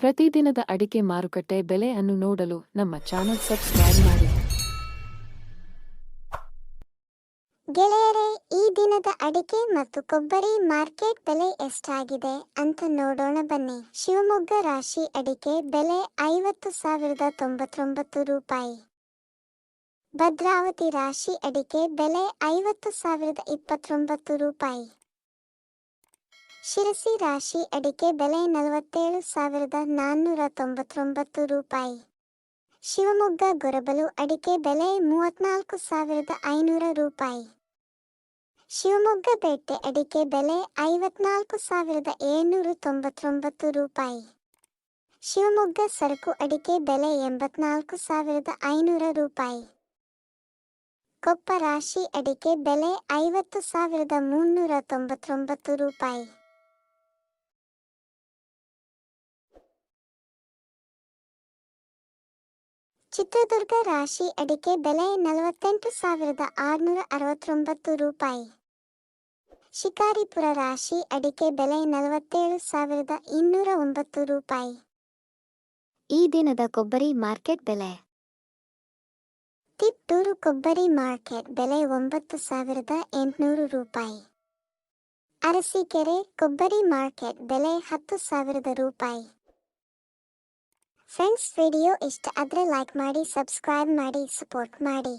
ಪ್ರತಿದಿನದ ಅಡಿಕೆ ಮಾರುಕಟ್ಟೆ ಬೆಲೆ ಅನ್ನು ನೋಡಲು ನಮ್ಮ ಚಾನೆಲ್ ಸಬ್ಸ್ಕ್ರೈಬ್ ಮಾಡಿ. ಗೆಳೆಯರೇ, ಈ ದಿನದ ಅಡಿಕೆ ಮತ್ತು ಕೊಬ್ಬರಿ ಮಾರ್ಕೆಟ್ ಬೆಲೆ ಎಷ್ಟಾಗಿದೆ ಅಂತ ನೋಡೋಣ ಬನ್ನಿ. ಶಿವಮೊಗ್ಗ ರಾಶಿ ಅಡಿಕೆ ಬೆಲೆ ಐವತ್ತು ಸಾವಿರದ ತೊಂಬತ್ತೊಂಬತ್ತು ರೂಪಾಯಿ. ಭದ್ರಾವತಿ ರಾಶಿ ಅಡಿಕೆ ಬೆಲೆ ಐವತ್ತು ಸಾವಿರದ ಇಪ್ಪತ್ತೊಂಬತ್ತು ರೂಪಾಯಿ. ಶಿರಸಿ ರಾಶಿ ಅಡಿಕೆ ಬೆಲೆ ನಲವತ್ತೇಳು ಸಾವಿರದ ನಾನ್ನೂರ ತೊಂಬತ್ತೊಂಬತ್ತು ರೂಪಾಯಿ. ಶಿವಮೊಗ್ಗ ಗೊರಬಲು ಅಡಿಕೆ ಬೆಲೆ ಮೂವತ್ನಾಲ್ಕು ಸಾವಿರದ ಐನೂರ ರೂಪಾಯಿ. ಶಿವಮೊಗ್ಗ ಬೇಟೆ ಅಡಿಕೆ ಬೆಲೆ ಐವತ್ನಾಲ್ಕು ಸಾವಿರದ ಏಳ್ನೂರ ತೊಂಬತ್ತೊಂಬತ್ತು ರೂಪಾಯಿ. ಶಿವಮೊಗ್ಗ ಸರಕು ಅಡಿಕೆ ಬೆಲೆ ಎಂಬತ್ನಾಲ್ಕು ಸಾವಿರದ ಐನೂರ ರೂಪಾಯಿ. ಕೊಪ್ಪ ರಾಶಿ ಅಡಿಕೆ ಬೆಲೆ ಐವತ್ತು ಸಾವಿರದ ಮುನ್ನೂರ ತೊಂಬತ್ತೊಂಬತ್ತು ರೂಪಾಯಿ. ಚಿತ್ರದುರ್ಗ ರಾಶಿ ಅಡಿಕೆ ಬೆಲೆ ನಲವತ್ತೆಂಟು ಸಾವಿರದ ಆರುನೂರ ಅರವತ್ತೊಂಬತ್ತು ರೂಪಾಯಿ. ಶಿಕಾರಿಪುರ ರಾಶಿ ಅಡಿಕೆ ಬೆಲೆ ನಲವತ್ತೇಳು ಸಾವಿರದ ಇನ್ನೂರ ಒಂಬತ್ತು ರೂಪಾಯಿ. ಈ ದಿನದ ಕೊಬ್ಬರಿ ಮಾರ್ಕೆಟ್ ಬೆಲೆ. ತಿಪ್ಟೂರು ಕೊಬ್ಬರಿ ಮಾರ್ಕೆಟ್ ಬೆಲೆ ಒಂಬತ್ತು ಸಾವಿರದ ಎಂಟುನೂರು ರೂಪಾಯಿ. ಅರಸೀಕೆರೆ ಕೊಬ್ಬರಿ ಮಾರ್ಕೆಟ್ ಬೆಲೆ ಹತ್ತು ಸಾವಿರದ ರೂಪಾಯಿ. ಫ್ರೆಂಡ್ಸ್ ವಿಡಿಯೋ ಇಷ್ಟ ಆದರೆ ಲೈಕ್ ಮಾಡಿ ಸಬ್ಸ್ಕ್ರೈಬ್ ಮಾಡಿ ಸಪೋರ್ಟ್ ಮಾಡಿ